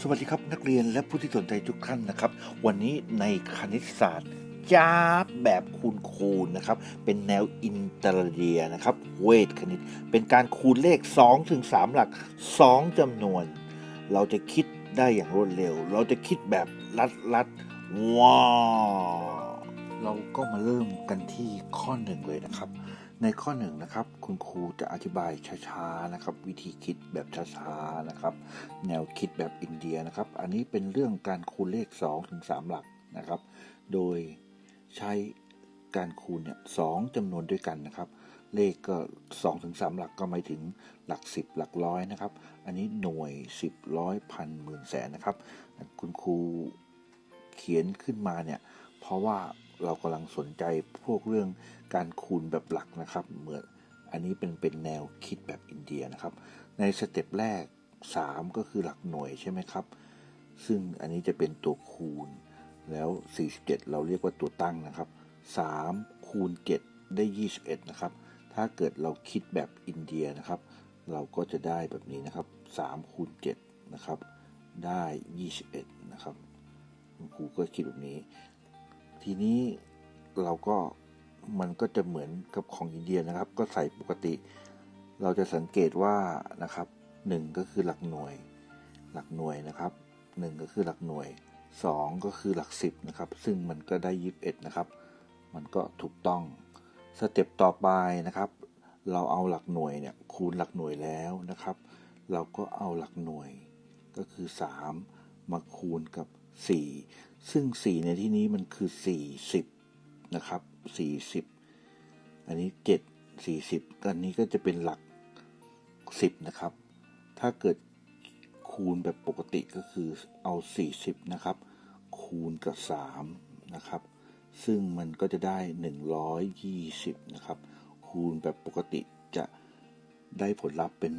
สวัสดีครับนักเรียนและผู้ที่สนใจทุกท่านนะครับ วันนี้ในคณิตศาสตร์จ้าแบบคูณคูณนะครับ เป็นแนวอินเตอร์เดียนะครับ เวทคณิต เป็นการคูณเลข 2 ถึง 3 หลัก 2จำนวน เราจะคิดได้อย่างรวดเร็ว เราจะคิดแบบลัดลัดว้าเราก็มาเริ่มกันที่ข้อหนึ่งเลยนะครับ ในข้อหนึ่งนะครับ คุณครูจะอธิบายช้าๆนะครับ วิธีคิดแบบช้าๆนะครับ แนวคิดแบบอินเดียนะครับ อันนี้เป็นเรื่องการคูณเลข2ถึง3หลักนะครับ โดยใช้การคูณเนี่ยสองจำนวนด้วยกันนะครับ เลขก็2ถึง3หลักก็หมายถึงหลัก 10 หลักร้อยนะครับ อันนี้หน่วย 10ร้อยพันหมื่นแสนนะครับ คุณครูเขียนขึ้นมาเนี่ย เพราะว่าเรากำลังสนใจพวกเรื่องการคูณแบบหลักนะครับ เหมือนอันนี้เป็นเป็นแนวคิดแบบอินเดียนะครับ ในสเต็ปแรก 3 ก็คือหลักหน่วยใช่ไหมครับ ซึ่งอันนี้จะเป็นตัวคูณ แล้ว 47 เราเรียกว่าตัวตั้งนะครับ 3 คูณ 7 ได้ 21 นะครับ ถ้าเกิดเราคิดแบบอินเดียนะครับ เราก็จะได้แบบนี้นะครับ3คูณ7นะครับ ได้ 21 นะครับคุณครูก็คิดแบบนี้ ทีนี้เราก็มันก็จะเหมือนกับของอินเดียนะครับ ก็ใส่ปกติ เราจะสังเกตว่านะครับหนึ่งก็คือหลักหน่วย หลักหน่วยนะครับหนึ่งก็คือหลักหน่วยสองก็คือหลักสิบนะครับ ซึ่งมันก็ได้ยีิบเอ็ดนะครับ มันก็ถูกต้องสเต็ปต่อไปนะครับ เราเอาหลักหน่วยเนี่ยคูณหลักหน่วยแล้วนะครับ เราก็เอาหลักหน่วยก็คือ 3 มาคูณกับ 4 ซึ่ง 4 ในที่นี้มันคือ 40 นะครับ 40 อันนี้ 7 40 อันนี้ก็จะเป็นหลัก 10 นะครับ ถ้าเกิดคูณแบบปกติก็คือเอา 40 นะครับ คูณกับ 3 นะครับ ซึ่งมันก็จะได้ 120 นะครับ คูณแบบปกติจะได้ผลลัพธ์เป็น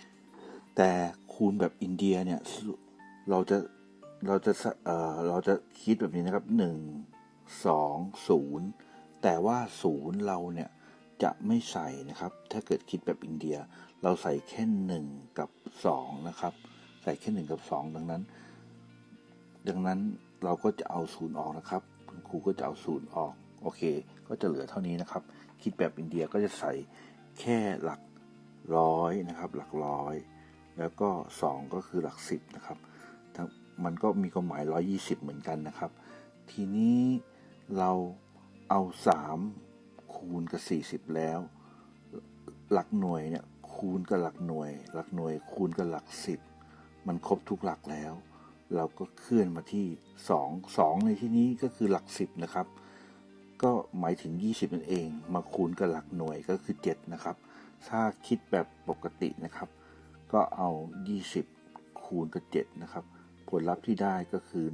120 แต่คูณแบบอินเดียเนี่ยเราจะ เราจะเอ่อเราจะคิดแบบนี้นะครับ1 2 0แต่ว่า0เราเนี่ยจะไม่ใส่นะครับ ถ้าเกิดคิดแบบอินเดีย เราใส่แค่1กับ2นะครับ ใส่แค่1กับ2ดังนั้น ดังนั้นเราก็จะเอา0ออกนะครับคุณครูก็จะเอา0ออก โอเค ก็จะเหลือเท่านี้นะครับ คิดแบบอินเดียก็จะใส่แค่หลักร้อยนะครับ หลักร้อย แล้วก็ 2 ก็คือหลัก 10 นะครับ มันก็มีความหมาย 120 เหมือนกันนะครับ ทีนี้เราเอา 3 คูณกับ 40 แล้ว หลักหน่วยเนี่ยคูณกับหลักหน่วย หลักหน่วยคูณกับหลัก 10 มันครบทุกหลักแล้ว เราก็เคลื่อนมาที่ 2 2 ในที่นี้ก็คือหลัก 10 นะครับ ก็หมายถึง 20 นั่นเอง มาคูณกับหลักหน่วยก็คือ 7 นะครับ ถ้าคิดแบบปกตินะครับ ก็เอา 20 คูณกับ 7 นะครับ ผลลัพธ์ที่ได้ก็คือ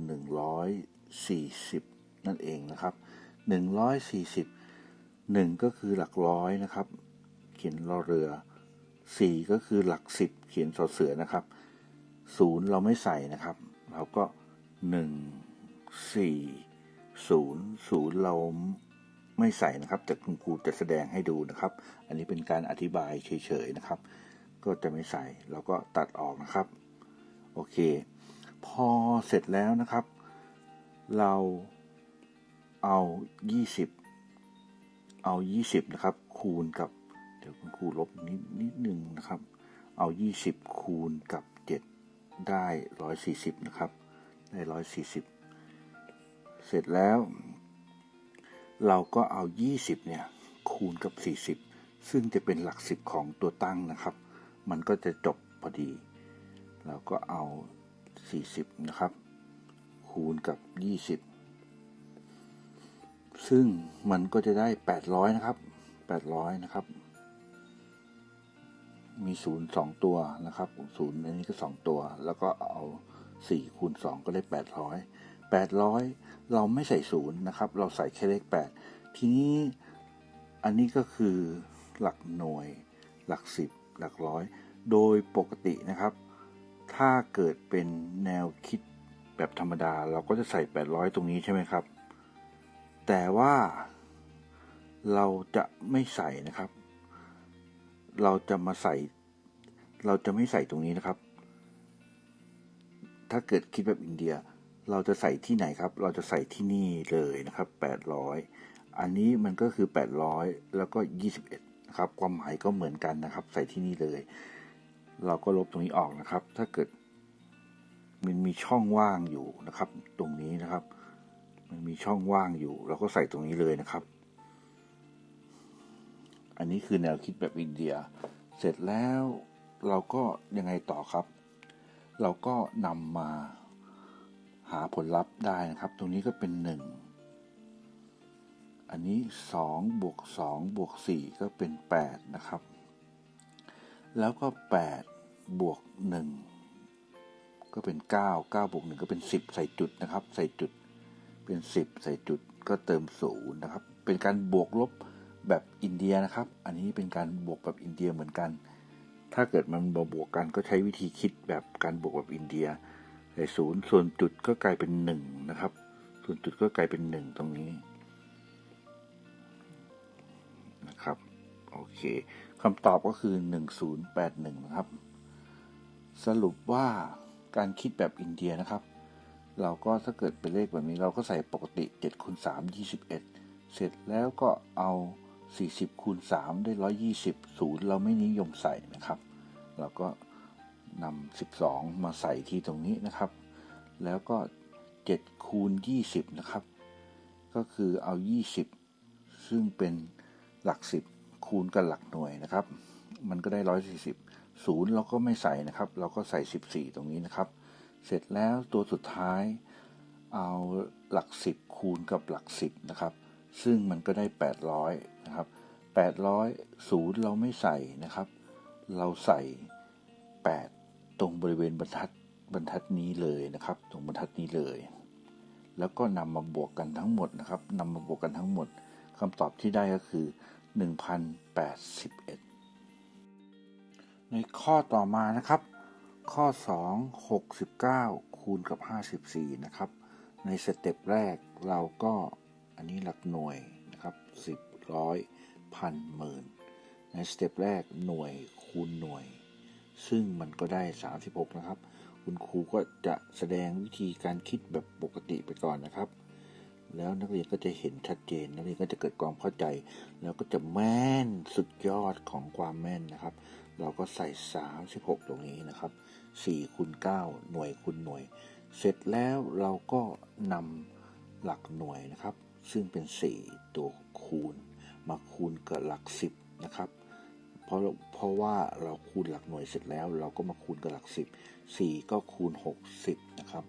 140 นั่นเองนะครับ 140 1 ก็คือหลักร้อยนะครับ เขียนรอเรือ 4 ก็คือหลัก 10 เขียนสอเสือนะครับ 0 เราไม่ใส่นะครับ เราก็ 1 4 0 0 เราไม่ใส่นะครับ แต่คุณครูจะแสดงให้ดูนะครับ อันนี้เป็นการอธิบายเฉยๆนะครับ ก็จะไม่ใส่ เราก็ตัดออกนะครับ โอเค พอเสร็จแล้วนะครับ เราเอา 20 เอา 20 นะครับ คูณกับ เดี๋ยวคุณครูลบนิดนิดนึงนะครับ เอา 20 คูณกับ 7 ได้ 140 นะครับ ได้ 140 เสร็จแล้ว เราก็เอา 20 เนี่ย คูณกับ 40 ซึ่งจะเป็นหลัก 10 ของตัวตั้งนะครับ มันก็จะจบพอดี เราก็เอา 40 นะครับ คูณกับ 20 ซึ่งมันก็จะได้ 800 นะครับ 800 นะครับ มีศูนย์สองตัวนะครับศูนย์อันนี้ก็สองตัว แล้วก็เอาสี่คูณสองก็ได้แปดร้อยแปดร้อยเราไม่ใส่ศูนย์นะครับ เราใส่แค่เลขแปดทีนี้อันนี้ก็คือหลักหน่วย หลักสิบหลักร้อย โดยปกตินะครับ ถ้าเกิดเป็นแนวคิดแบบธรรมดา เราก็จะใส่ 800 ตรงนี้ใช่ไหมครับ แต่ว่าเราจะไม่ใส่นะครับ เราจะมาใส่ เราจะไม่ใส่ตรงนี้นะครับ ถ้าเกิดคิดแบบอินเดีย เราจะใส่ที่ไหนครับ เราจะใส่ที่นี่เลยนะครับ 800 อันนี้มันก็คือ 800 แล้วก็ 21นะครับ ความหมายก็เหมือนกันนะครับ ใส่ที่นี่เลย เราก็ลบตรงนี้ออกนะครับ ถ้าเกิด มันมีช่องว่างอยู่นะครับ ตรงนี้นะครับ มันมีช่องว่างอยู่ เราก็ใส่ตรงนี้เลยนะครับ อันนี้คือแนวคิดแบบอินเดีย เสร็จแล้วเราก็ยังไงต่อครับ เราก็นำมาหาผลลัพธ์ได้นะครับ ตรงนี้ก็เป็น 1 อันนี้2บวก2บวก4ก็เป็น 8 นะครับ แล้วก็ 8 บวก1ก็เป็น9 9บวก1ก็เป็น10ใส่จุดนะครับ ใส่จุดเป็น10ใส่จุดก็เติม0นะครับ เป็นการบวกลบแบบอินเดียนะครับ อันนี้เป็นการบวกแบบอินเดียเหมือนกัน ถ้าเกิดมันบวกกันก็ใช้วิธีคิดแบบการบวกแบบอินเดียใส่ศูนย์ส่วนจุดก็กลายเป็นหนึ่งนะครับ ส่วนจุดก็กลายเป็นหนึ่งตรงนี้นะครับ โอเคคำตอบก็คือ 1081 นะครับ สรุปว่าการคิดแบบอินเดียนะครับ เราก็ถ้าเกิดเป็นเลขแบบนี้เราก็ใส่ปกติ7คูณ3 21 เสร็จแล้วก็เอา 40คูณ3ได้ 120ศูนย์เราไม่นิยมใส่นะครับ เราก็นำ12 มาใส่ที่ตรงนี้นะครับ แล้วก็7คูณ20 นะครับ ก็คือเอา 20 ซึ่งเป็นหลัก 10 คูณกับหลักหน่วยนะครับ มันก็ได้ 140 ศูนย์เราก็ไม่ใส่นะครับ เราก็ใส่ 14 ตรงนี้นะครับ เสร็จแล้วตัวสุดท้ายเอาหลัก 10 คูณกับหลัก 10 นะครับ ซึ่งมันก็ได้ 800 นะครับ 800 ศูนย์เราไม่ใส่นะครับ เราใส่ 8 ตรงบริเวณบรรทัดบรรทัดนี้เลยนะครับ ตรงบรรทัดนี้เลย แล้วก็นำมาบวกกันทั้งหมดนะครับนำมาบวกกันทั้งหมดคำตอบที่ได้ก็คือ 1081 ในข้อต่อมานะครับ ข้อ 2 69 คูณกับ 54 นะครับ ในสเต็ปแรกเราก็อันนี้หลักหน่วยนะครับ10ร้อยพันหมื่นในสเต็ปแรกหน่วยคูณหน่วย ซึ่งมันก็ได้ 36 นะครับ คุณครูก็จะแสดงวิธีการคิดแบบปกติไปก่อนนะครับ แล้วนักเรียนก็จะเห็นชัดเจน นักเรียนก็จะเกิดความเข้าใจ แล้วก็จะแม่นสุดยอดของความแม่นนะครับ เราก็ใส่ 36 ตรงนี้นะครับ4คูณ9หน่วยคูณหน่วย เสร็จแล้วเราก็นำหลักหน่วยนะครับ ซึ่งเป็น 4 ตัวคูณ มาคูณกับหลัก 10 นะครับ เพราะเพราะว่าเราคูณหลักหน่วยเสร็จแล้ว เราก็มาคูณกับหลัก 10 4 ก็คูณ 60 นะครับ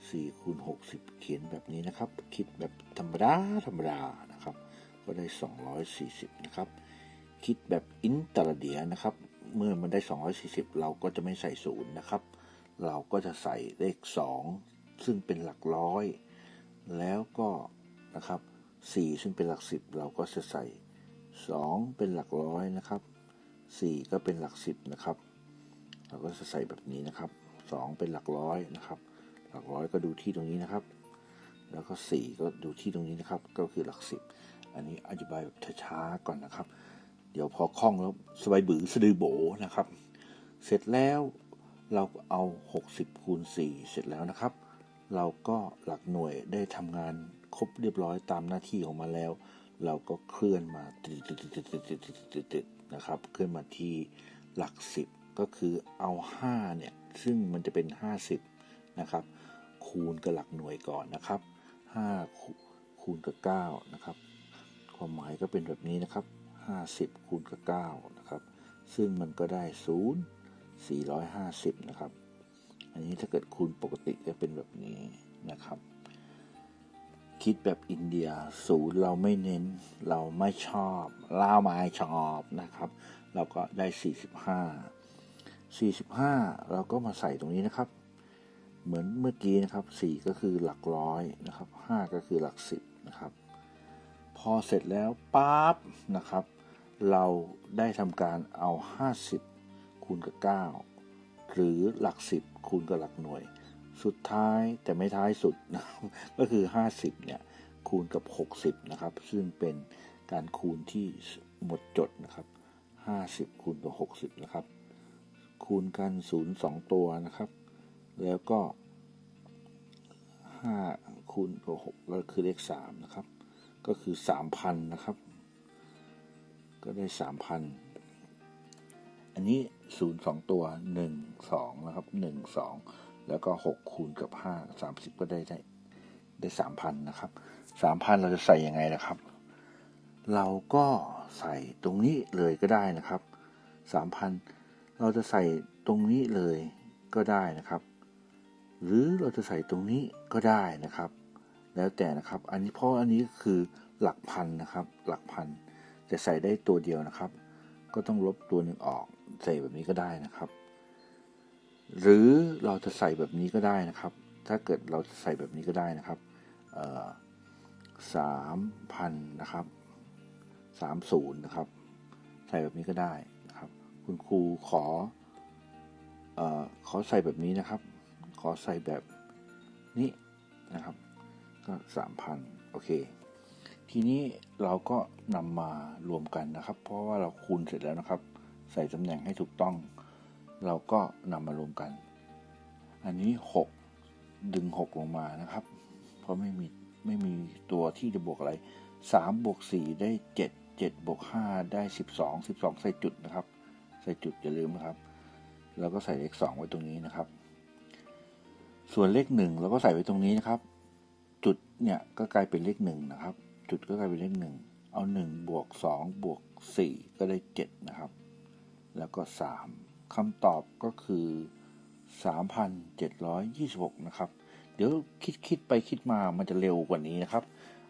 4คูณ60 เขียนแบบนี้นะครับ คิดแบบธรรมดาธรรมดานะครับ ก็ได้ 240 นะครับ คิดแบบอินเตอร์เดียนะครับ เมื่อมันได้ 240 เราก็จะไม่ใส่ศูนย์นะครับ เราก็จะใส่เลข 2 ซึ่งเป็นหลักร้อย แล้วก็นะครับ4ซึ่งเป็นหลัก 10 เราก็จะใส่ 2 เป็นหลักร้อยนะครับ 4 ก็เป็นหลัก 10 นะครับ เราก็จะใส่แบบนี้นะครับ 2 เป็นหลักร้อยนะครับ หลักร้อยก็ดูที่ตรงนี้นะครับ แล้วก็ 4 ก็ดูที่ตรงนี้นะครับ ก็คือหลัก 10 อันนี้อธิบายแบบช้าๆก่อนนะครับ เดี๋ยวพอคล่องแล้วสบายบือสะดือโบนะครับ เสร็จแล้วเราเอา 60คูณ4เสร็จแล้วนะครับ เราก็หลักหน่วยได้ทำงานครบเรียบร้อยตามหน้าที่ของมันแล้ว เราก็เคลื่อนมาติดๆๆนะครับ เคลื่อนมาที่หลัก 10 ก็คือเอา5เนี่ยซึ่งมันจะเป็น 50นะครับ คูณกับหลักหน่วยก่อนนะครับ 5 คูณกับ9นะครับ ความหมายก็เป็นแบบนี้นะครับ 50คูณกับ9นะครับ ซึ่งมันก็ได้ 0 450 นะครับ อันนี้ถ้าเกิดคูณปกติจะเป็นแบบนี้นะครับ คิดแบบอินเดียศูนย์เราไม่เน้น เราไม่ชอบเราไม่ชอบนะครับ เราก็ได้ 45 45 เราก็มาใส่ตรงนี้นะครับ เหมือนเมื่อกี้นะครับ 4 ก็คือหลักร้อยนะครับ 5 ก็คือหลัก 10 นะครับพอเสร็จแล้วปั๊บนะครับ เราได้ทำการเอา 50 คูณกับ 9 หรือหลัก 10 คูณกับหลักหน่วย สุดท้ายแต่ไม่ท้ายสุดนะก็คือ 50 เนี่ย คูณกับ 60 นะครับ ซึ่งเป็นการคูณที่หมดจดนะครับ 50 คูณกับ 60 นะครับ คูณกัน 0 2 ตัวนะครับ แล้วก็ห้าคูณกับหกก็คือเลขสามนะครับ ก็คือสามพันนะครับ ก็ได้สามพันอันนี้ศูนย์สองตัวหนึ่งสองนะครับหนึ่งสองแล้วก็หกคูณกับห้าสามสิบก็ได้ได้ได้สามพันนะครับสามพันเราจะใส่ยังไงนะครับ เราก็ใส่ตรงนี้เลยก็ได้นะครับสามพันเราจะใส่ตรงนี้เลยก็ได้นะครับ หรือเราจะใส่ตรงนี้ก็ได้นะครับ แล้วแต่นะครับ อันนี้เพราะอันนี้คือหลักพันนะครับ หลักพัน จะใส่ได้ตัวเดียวนะครับ ก็ต้องลบตัวหนึ่งออกใส่แบบนี้ก็ได้นะครับ หรือเราจะใส่แบบนี้ก็ได้นะครับ ถ้าเกิดเราจะใส่แบบนี้ก็ได้นะครับสามพันนะครับสามศูนย์นะครับ ใส่แบบนี้ก็ได้นะครับ คุณครูขอเออขอใส่แบบนี้นะครับ ขอใส่แบบนี้นะครับ ก็สามพันโอเค ทีนี้เราก็นำมารวมกันนะครับ เพราะว่าเราคูณเสร็จแล้วนะครับ ใส่ตำแหน่งให้ถูกต้อง เราก็นำมารวมกัน อันนี้ 6 ดึง 6 ลงมานะครับ เพราะไม่มีไม่มีตัวที่จะบวกอะไร3บวก4ได้ 7 7บวก5ได้ 12 12 ใส่จุดนะครับ ใส่จุดอย่าลืมนะครับ แล้วก็ใส่เลข 2 ไว้ตรงนี้นะครับ ส่วนเลข1เราก็ใส่ไว้ตรงนี้นะครับ จุดเนี่ยก็กลายเป็นเลข1นะครับ จุดก็กลายเป็นเลข1เอา1บวก2บวก4ก็ได้7นะครับ แล้วก็3คำตอบก็คือ3,726นะครับ เดี๋ยวคิดคิดไปคิดมามันจะเร็วกว่านี้นะครับ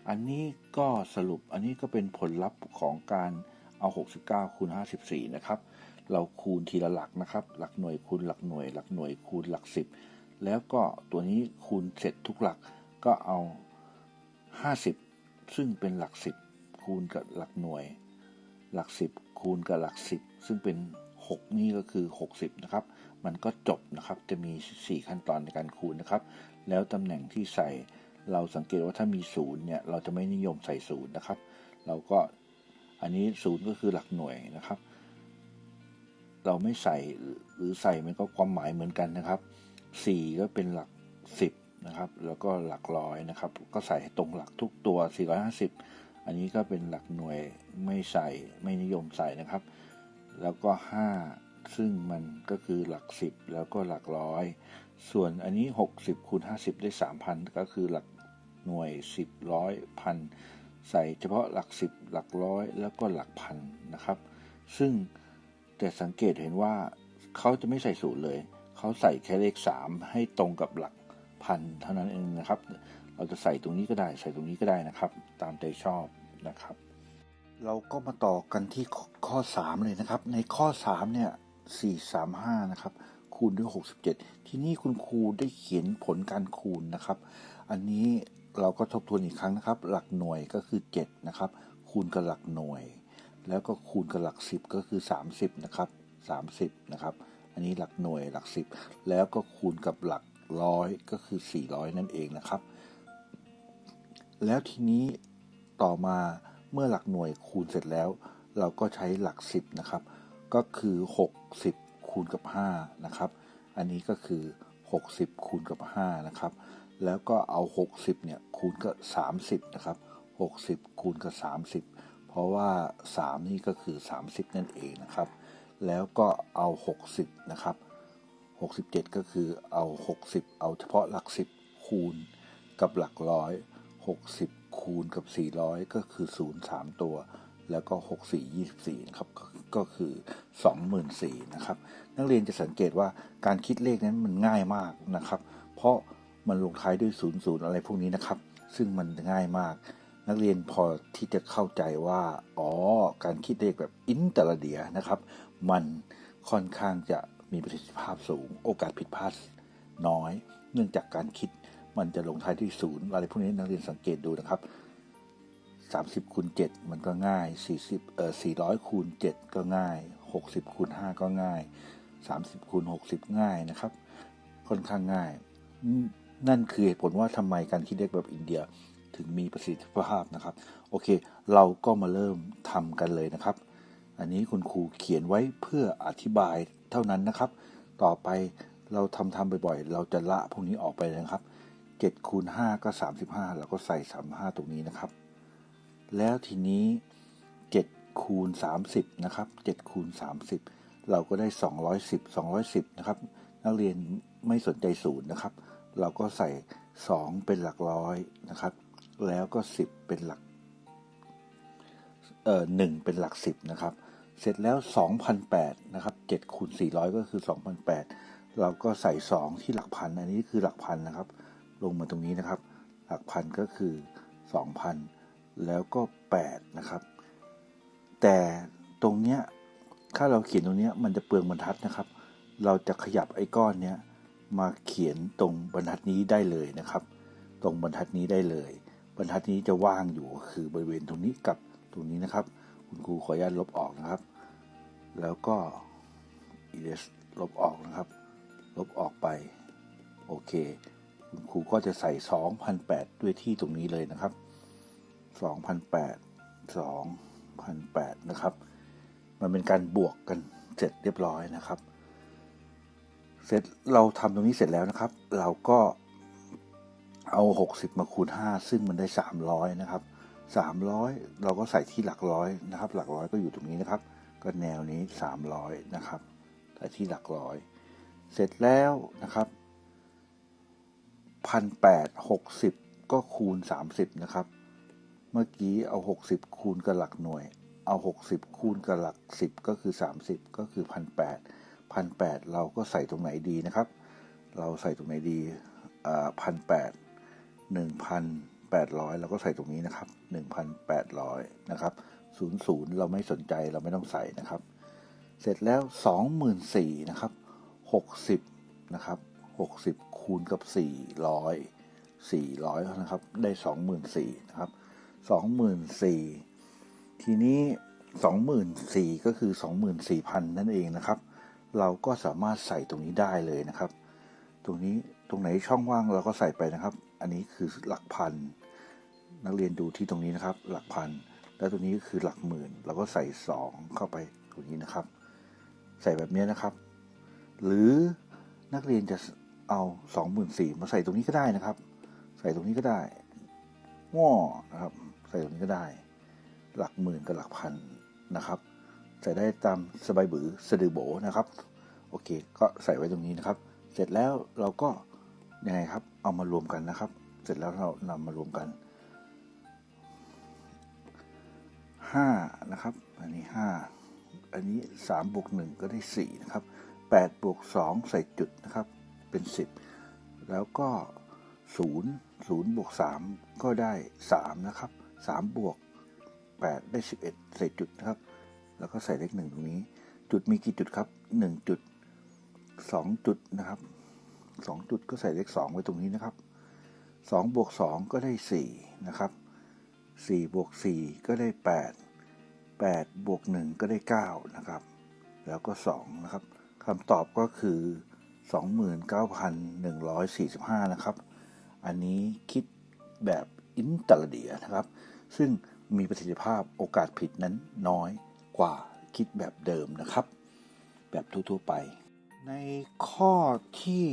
อันนี้ก็สรุปอันนี้ก็เป็นผลลัพธ์ของการเอา69คูณ54นะครับ เราคูณทีละหลักนะครับ หลักหน่วยคูณหลักหน่วย หลักหน่วยคูณหลัก10แล้วก็ตัวนี้คูณเสร็จทุกหลักก็เอา50 ซึ่งเป็นหลัก10คูณกับหลักหน่วย หลัก10คูณกับหลัก10ซึ่งเป็น 6 นี่ก็คือ 60 นะครับ มันก็จบนะครับ จะมี 4 ขั้นตอนในการคูณนะครับ แล้วตำแหน่งที่ใส่เราสังเกตว่าถ้ามีศูนย์เนี่ยเราจะไม่นิยมใส่ศูนย์นะครับ เราก็อันนี้ศูนย์ก็คือหลักหน่วยนะครับ เราไม่ใส่หรือใส่มันก็ความหมายเหมือนกันนะครับ4ก็เป็นหลัก10 นะครับ แล้วก็หลักร้อยนะครับ ก็ใส่ให้ตรงหลักทุกตัว 450 อันนี้ก็เป็นหลักหน่วยไม่ใส่ไม่นิยมใส่นะครับ แล้วก็ 5 ซึ่งมันก็คือหลัก 10 แล้วก็หลักร้อย ส่วนอันนี้ 60คูณ50 ได้ 3,000 ก็คือหลักหน่วย 10ร้อยพันใส่เฉพาะหลัก 10 หลักร้อย แล้วก็หลักพันนะครับ ซึ่งแต่สังเกตเห็นว่าเขาจะไม่ใส่ศูนย์เลย เขาใส่แค่เลข 3 ให้ตรงกับหลัก พันเท่านั้นเองนะครับ เราจะใส่ตรงนี้ก็ได้ใส่ตรงนี้ก็ได้นะครับ ตามใจชอบนะครับ เราก็มาต่อกันที่ข้อ 3 เลยนะครับ ในข้อ 3 เนี่ย 435 นะครับ คูณด้วย 67 ที่นี้คุณครูได้เขียนผลการคูณนะครับ อันนี้เราก็ทบทวนอีกครั้งนะครับ หลักหน่วยก็คือ 7 นะครับ คูณกับหลักหน่วย แล้วก็คูณกับหลัก 10 ก็คือ 30 นะครับ 30 นะครับ อันนี้หลักหน่วยหลัก 10 แล้วก็คูณกับหลัก ร้อยก็คือ 400 นั่นเองนะครับ แล้วทีนี้ต่อมาเมื่อหลักหน่วยคูณเสร็จแล้ว เราก็ใช้หลัก 10 นะครับ ก็คือ 60 คูณกับ 5 นะครับ อันนี้ก็คือ 60 คูณกับ 5 นะครับ แล้วก็เอา 60 เนี่ยคูณกับ 30 นะครับ 60 คูณกับ 30 เพราะว่า 3 นี่ก็คือ 30 นั่นเองนะครับ แล้วก็เอา 60 นะครับ 67 ก็คือเอา 60 เอาเฉพาะหลัก 10 คูณกับหลักร้อย60 คูณกับ 400 ก็คือ 0 3 ตัว แล้วก็ 64 24ครับก็คือ 24,000นะครับ นักเรียนจะสังเกตว่าการคิดเลขนั้นมันง่ายมากนะครับ เพราะมันลงท้ายด้วย 0 0 อะไรพวกนี้นะครับ ซึ่งมันง่ายมาก นักเรียนพอที่จะเข้าใจว่า อ๋อ การคิดเลขแบบอินเตอร์เดียนะครับ มันค่อนข้างจะ มีประสิทธิภาพสูง โอกาสผิดพลาดน้อย เนื่องจากการคิดมันจะลงท้ายด้วยศูนย์อะไรพวกนี้นักเรียนสังเกตดูนะครับ30คูณ7มันก็ง่าย 40เอ่อ400คูณ7ก็ง่าย 60คูณ5ก็ง่าย 30คูณ60 ง่ายนะครับ ค่อนข้างง่าย นั่นคือเหตุผลว่าทำไมการคิดเลขแบบอินเดียถึงมีประสิทธิภาพนะครับ โอเค เราก็มาเริ่มทำกันเลยนะครับ อันนี้คุณครูเขียนไว้เพื่ออธิบาย เท่านั้นนะครับ ต่อไปเราทำทำบ่อยๆ เราจะละพวกนี้ออกไปเลยนะครับ7คูณ5ก็ 35เราก็ใส่ 35 ตรงนี้นะครับ แล้วทีนี้7คูณ30นะครับ7คูณ30 เราก็ได้ 210 210นะครับนักเรียนไม่สนใจศูนย์นะครับ เราก็ใส่ 2 เป็นหลักร้อยนะครับ แล้วก็ 10 เป็นหลักเอ่อ1เป็นหลัก 10นะครับ เสร็จแล้ว 2,008นะครับ7คูณ400 ก็คือ 2,008 เราก็ใส่ 2 ที่หลักพัน อันนี้คือหลักพันนะครับ ลงมาตรงนี้นะครับ หลักพันก็คือ 2,000 แล้วก็ 8 นะครับ แต่ตรงเนี้ย ถ้าเราเขียนตรงเนี้ยมันจะเปลืองบรรทัดนะครับ เราจะขยับไอ้ก้อนเนี้ยมาเขียนตรงบรรทัดนี้ได้เลยนะครับ ตรงบรรทัดนี้ได้เลย บรรทัดนี้จะว่างอยู่คือบริเวณตรงนี้กับตรงนี้นะครับ คุณครูขออนุญาตลบออกนะครับ แล้วก็ erase ลบออกนะครับ ลบออกไปโอเค คุณครูก็จะใส่2,008ด้วยที่ตรงนี้เลยนะครับ2,008 2,008นะครับ มันเป็นการบวกกันเสร็จเรียบร้อยนะครับ เสร็จเราทำตรงนี้เสร็จแล้วนะครับ เราก็เอา 60 มาคูณ 5 ซึ่งมันได้ 300 นะครับ 300 เราก็ใส่ที่หลักร้อยนะครับ หลักร้อยก็อยู่ตรงนี้นะครับ ก็แนวนี้ 300 นะครับใส่ที่หลักร้อย เสร็จแล้วนะครับพันแปดหกสิบก็คูณ 30 นะครับ เมื่อกี้เอา 60 คูณกับหลักหน่วย เอา 60 คูณกับหลัก 10 ก็คือ 30 ก็คือ1,800 1,800เราก็ใส่ตรงไหนดีนะครับ เราใส่ตรงไหนดีอ่า1,800 1,800 เราก็ใส่ตรงนี้นะครับ 1,800 นะครับ 00 เราไม่สนใจเราไม่ต้องใส่นะครับ เสร็จแล้ว 24,000นะครับ 60 นะครับ 60 คูณกับ 400 400นะครับ ได้ 24,000นะครับ 24,000 ทีนี้ 24,000 ก็คือ 24,000 นั่นเองนะครับ เราก็สามารถใส่ตรงนี้ได้เลยนะครับ ตรงนี้ตรงไหนช่องว่างเราก็ใส่ไปนะครับ อันนี้คือหลักพัน นักเรียนดูที่ตรงนี้นะครับ หลักพัน แล้วตรงนี้ก็คือหลักหมื่น เราก็ใส่ 2 เข้าไปตรงนี้นะครับ ใส่แบบนี้นะครับ หรือนักเรียนจะเอา 24,000มาใส่ตรงนี้ก็ได้นะครับ ใส่ตรงนี้ก็ได้ว้อนะครับ ใส่ตรงนี้ก็ได้ หลักหมื่นกับหลักพันนะครับ ใส่ได้ตามสบายบือสะดือโบนะครับ โอเค ก็ใส่ไว้ตรงนี้นะครับ เสร็จแล้วเราก็ ยังไงครับ เอามารวมกันนะครับ เสร็จแล้วเรานำมารวมกัน5นะครับ อันนี้ 5 อันนี้3บวก1ก็ได้ 4 นะครับ8บวก2ใส่จุดนะครับ เป็น 10 แล้วก็ 0 0บวก3ก็ได้ 3 นะครับ 3 บวก 8 ได้ 11 ใส่จุดนะครับ แล้วก็ใส่เลขหนึ่งตรงนี้ จุดมีกี่จุดครับ 1 จุด 2 จุดนะครับ 2 จุดก็ใส่เลข 2 ไว้ตรงนี้นะครับ2บวก2ก็ได้ 4 นะครับ4บวก4ก็ได้ 8 8บวก1ก็ได้ 9 นะครับ แล้วก็ 2 นะครับคำตอบก็คือ 29,145 นะครับ อันนี้คิดแบบอินตอร์เดียนะครับ ซึ่งมีประสิทธิภาพโอกาสผิดนั้นน้อยกว่าคิดแบบเดิมนะครับ แบบทั่วๆไป ในข้อที่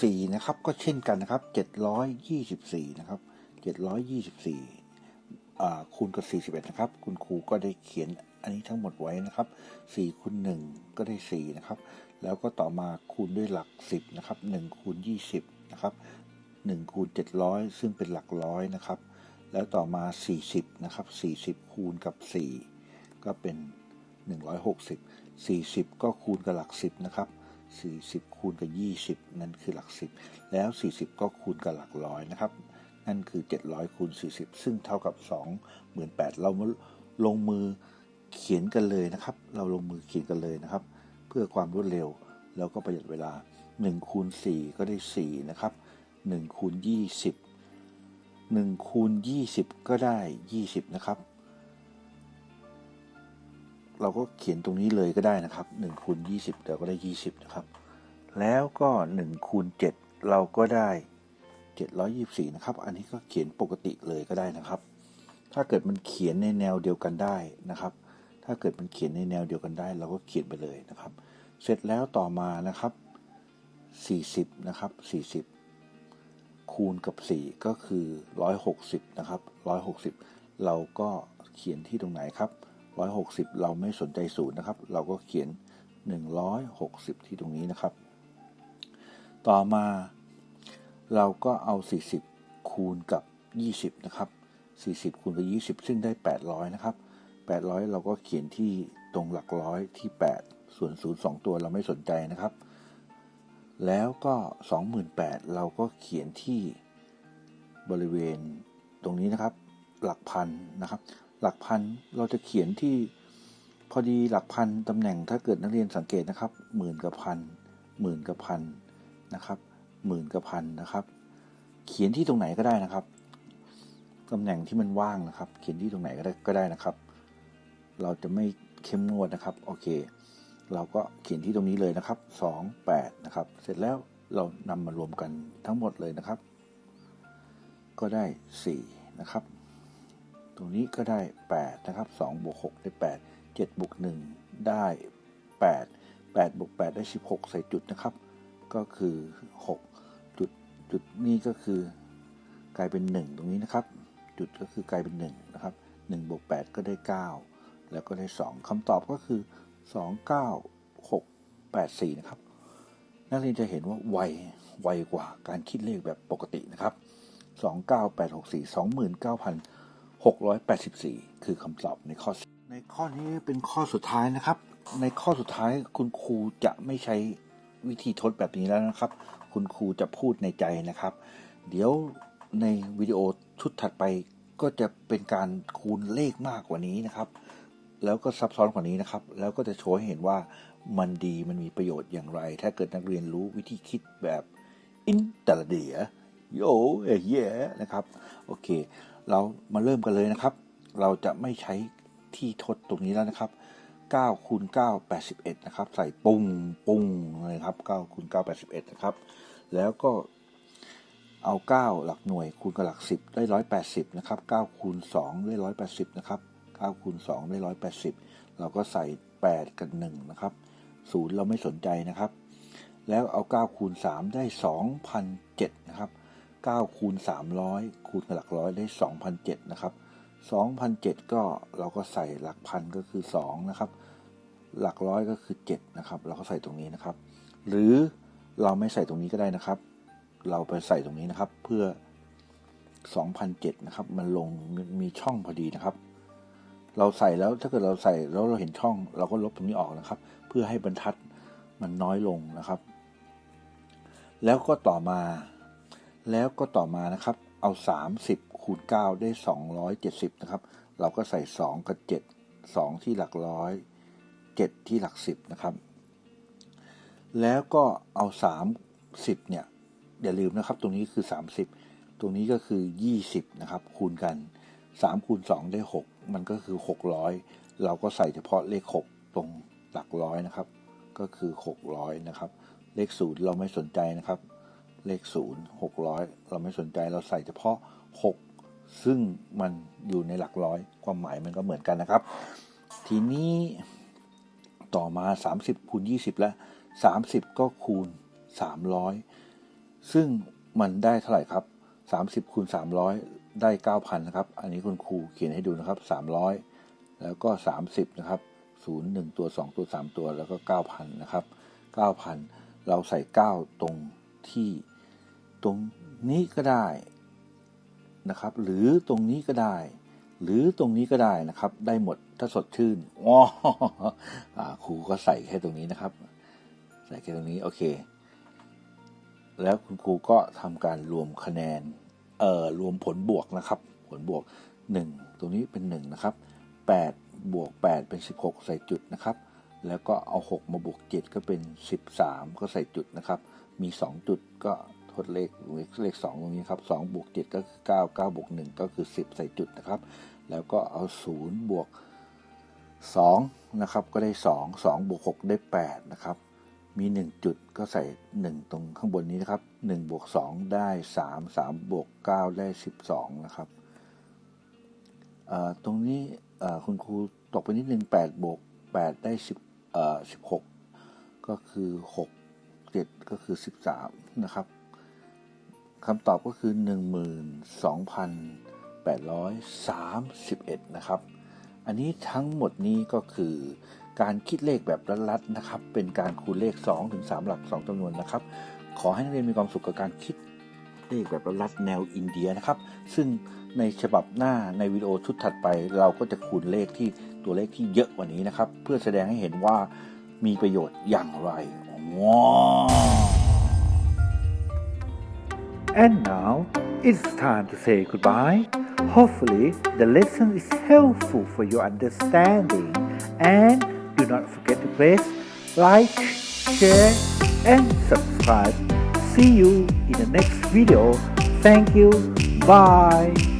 4 นะครับ ก็เช่นกันนะครับ 724 นะครับ 724อ่าคูณกับ 41 นะครับ คุณครูก็ได้เขียนอันนี้ทั้งหมดไว้นะครับ 4คูณ1ก็ได้ 4 นะครับ แล้วก็ต่อมาคูณด้วยหลัก 10 นะครับ1คูณ20 นะครับ1คูณ700 ซึ่งเป็นหลักร้อยนะครับ แล้วต่อมา 40 นะครับ 40 คูณกับ 4 ก็เป็น 160 40 ก็คูณกับหลัก 10 นะครับ 40 คูณกับ 20 นั่นคือหลัก 10 แล้ว 40 ก็คูณกับหลักร้อยนะครับ นั่นคือ 700 คูณ 40 ซึ่งเท่ากับ 28,000เรามาลงมือเขียนกันเลยนะครับ เราลงมือเขียนกันเลยนะครับ เพื่อความรวดเร็วแล้วก็ประหยัดเวลา 1 คูณ 4 ก็ได้ 4 นะครับ 1 คูณ 20 1 คูณ 20 ก็ได้ 20 นะครับ เราก็เขียนตรงนี้เลยก็ได้นะครับ1คูณ20 เราก็ได้ 20 นะครับ แล้วก็1คูณ7เราก็ได้ 724 นะครับ อันนี้ก็เขียนปกติเลยก็ได้นะครับ ถ้าเกิดมันเขียนในแนวเดียวกันได้นะครับ ถ้าเกิดมันเขียนในแนวเดียวกันได้ เราก็เขียนไปเลยนะครับ เสร็จแล้วต่อมานะครับ 40 นะครับ 40 คูณกับ 4 ก็คือ 160 นะครับ 160 เราก็เขียนที่ตรงไหนครับ 160 เราไม่สนใจศูนย์นะครับ เราก็เขียน 160 ที่ตรงนี้นะครับ ต่อมาเราก็เอา 40 คูณกับ 20 นะครับ 40 คูณกับ20 ซึ่งได้ 800 นะครับ 800 เราก็เขียนที่ตรงหลักร้อยที่ 8 ส่วน 0 2 ตัวเราไม่สนใจนะครับ แล้วก็ 28,000 เราก็เขียนที่บริเวณตรงนี้นะครับ หลักพันนะครับ หลักพันเราจะเขียนที่พอดีหลักพันตำแหน่งถ้าเกิดนักเรียนสังเกตนะครับหมื่นกับพันหมื่นกับพันนะครับหมื่นกับพันนะครับ เขียนที่ตรงไหนก็ได้นะครับตำแหน่งที่มันว่างนะครับ เขียนที่ตรงไหนก็ได้ก็ได้นะครับ เราจะไม่เข้มงวดนะครับโอเค เราก็เขียนที่ตรงนี้เลยนะครับ 2 8 นะครับ เสร็จแล้วเรานำมารวมกันทั้งหมดเลยนะครับ ก็ได้ 4 นะครับ ตรงนี้ก็ได้ 8 นะครับ2บวก6ได้ 8 7บวก1ได้ 8 8บวก8ได้ 16 ใส่จุดนะครับ ก็คือ 6 จุดจุดนี้ก็คือกลายเป็น 1 ตรงนี้นะครับ จุดก็คือกลายเป็น 1 นะครับ1บวก8ก็ได้ 9 แล้วก็ได้ 2คำตอบก็คือ 29684 นะครับ นักเรียนจะเห็นว่าไวไวกว่าการคิดเลขแบบปกตินะครับ 29864 684 คือคำตอบในข้อ ในข้อนี้เป็นข้อสุดท้ายนะครับ ในข้อสุดท้ายคุณครูจะไม่ใช้วิธีทดแบบนี้แล้วนะครับ คุณครูจะพูดในใจนะครับ เดี๋ยวในวิดีโอชุดถัดไปก็จะเป็นการคูณเลขมากกว่านี้นะครับ แล้วก็ซับซ้อนกว่านี้นะครับ แล้วก็จะโชว์ให้เห็นว่ามันดีมันมีประโยชน์อย่างไร ถ้าเกิดนักเรียนรู้วิธีคิดแบบอินเตอร์เดียโยเอเยนะครับ โอเค เรามาเริ่มกันเลยนะครับ เราจะไม่ใช้ที่ทดตรงนี้แล้วนะครับ9คูณ9 81 นะครับ ใส่ปุ้งปุ้งเลยครับ9คูณ9 81 นะครับ แล้วก็เอา 9 หลักหน่วยคูณกับหลัก 10 ได้ 180 นะครับ9คูณ2ได้ 180 นะครับ9คูณ2ได้ 180 เราก็ใส่ 8 กับ 1 นะครับ 0 เราไม่สนใจนะครับ แล้วเอา 9 คูณ 3 ได้ 2,007 นะครับ 9คูณ300 คูณกับหลักร้อยได้ 2,007นะครับ2,007 ก็เราก็ใส่หลักพันก็คือ 2 นะครับ หลักร้อยก็คือ 7 นะครับ เราก็ใส่ตรงนี้นะครับ หรือเราไม่ใส่ตรงนี้ก็ได้นะครับ เราไปใส่ตรงนี้นะครับ เพื่อ 2,007 นะครับ มันลงมีช่องพอดีนะครับ เราใส่แล้วถ้าเกิดเราใส่แล้วเราเห็นช่อง เราก็ลบตรงนี้ออกนะครับ เพื่อให้บรรทัดมันน้อยลงนะครับ แล้วก็ต่อมา แล้วก็ต่อมานะครับเอา 30 คูณ 9 ได้ 270 นะครับ เราก็ใส่ 2 กับ 7 2 ที่หลักร้อย 7 ที่หลัก 10 นะครับ แล้วก็เอา 30 เนี่ย อย่าลืมนะครับ ตรงนี้คือ 30 ตรงนี้ก็คือ 20 นะครับ คูณกัน 3 คูณ 2 ได้ 6 มันก็คือ 600 เราก็ใส่เฉพาะเลข 6 ตรงหลักร้อยนะครับ ก็คือ 600 นะครับ เลข0เราไม่สนใจนะครับ เลข 0 600 เราไม่สนใจเราใส่เฉพาะ 6 ซึ่งมันอยู่ในหลักร้อย ความหมายมันก็เหมือนกันนะครับ ทีนี้ต่อมา 30 คูณ 20 แล้ว 30 ก็คูณ 300 ซึ่งมันได้เท่าไหร่ครับ 30 คูณ 300 ได้ 9,000 นะครับ อันนี้คุณครูเขียนให้ดูนะครับ 300 แล้วก็ 30 นะครับ 0 1 ตัว 2 ตัว 3 ตัว แล้วก็ 9,000 นะครับ 9,000 เราใส่ 9 ตรงที่ ตรงนี้ก็ได้นะครับ หรือตรงนี้ก็ได้ หรือตรงนี้ก็ได้นะครับ ได้หมดถ้าสดชื่นอ๋อครูก็ใส่แค่ตรงนี้นะครับ ใส่แค่ตรงนี้โอเค แล้วคุณครูก็ทำการรวมคะแนนเอ่อรวมผลบวกนะครับ ผลบวก 1 ตรงนี้เป็น 1 นะครับ 8 บวก 8 เป็น 16 ใส่จุดนะครับแล้วก็เอา 6 มาบวก 7 ก็เป็น 13 ก็ใส่จุดนะครับ มี 2 จุดก็ ทดเลขเลข 2 ตรงนี้ครับ2บวก7ก็คือ 9 9บวก1ก็คือ 10 ใส่จุดนะครับ แล้วก็เอา 0 บวก2นะครับก็ได้ 2 2บวก6ได้ 8 นะครับ มี 1 จุดก็ใส่ 1 ตรงข้างบนนี้นะครับ1บวก2ได้ 3 3บวก9ได้ 12 นะครับตรงนี้คุณครูตกไปนิดนึง8บวก8ได้10เอ่อ16 ก็คือ 6 7 ก็คือ 13 นะครับ คำตอบก็คือ 12,831 นะครับ อันนี้ทั้งหมดนี้ก็คือการคิดเลขแบบลัดๆนะครับ เป็นการคูณเลข 2 ถึง 3 หลัก 2จำนวนนะครับ ขอให้นักเรียนมีความสุขกับการคิดเลขแบบลัดแนวอินเดียนะครับ ซึ่งในฉบับหน้าในวิดีโอชุดถัดไป เราก็จะคูณเลขที่ตัวเลขที่เยอะกว่านี้นะครับ เพื่อแสดงให้เห็นว่ามีประโยชน์อย่างไรว้า And now it's time to say goodbye. Hopefully, the lesson is helpful for your understanding. And do not forget to press like, share, and subscribe. See you in the next video. Thank you. Bye.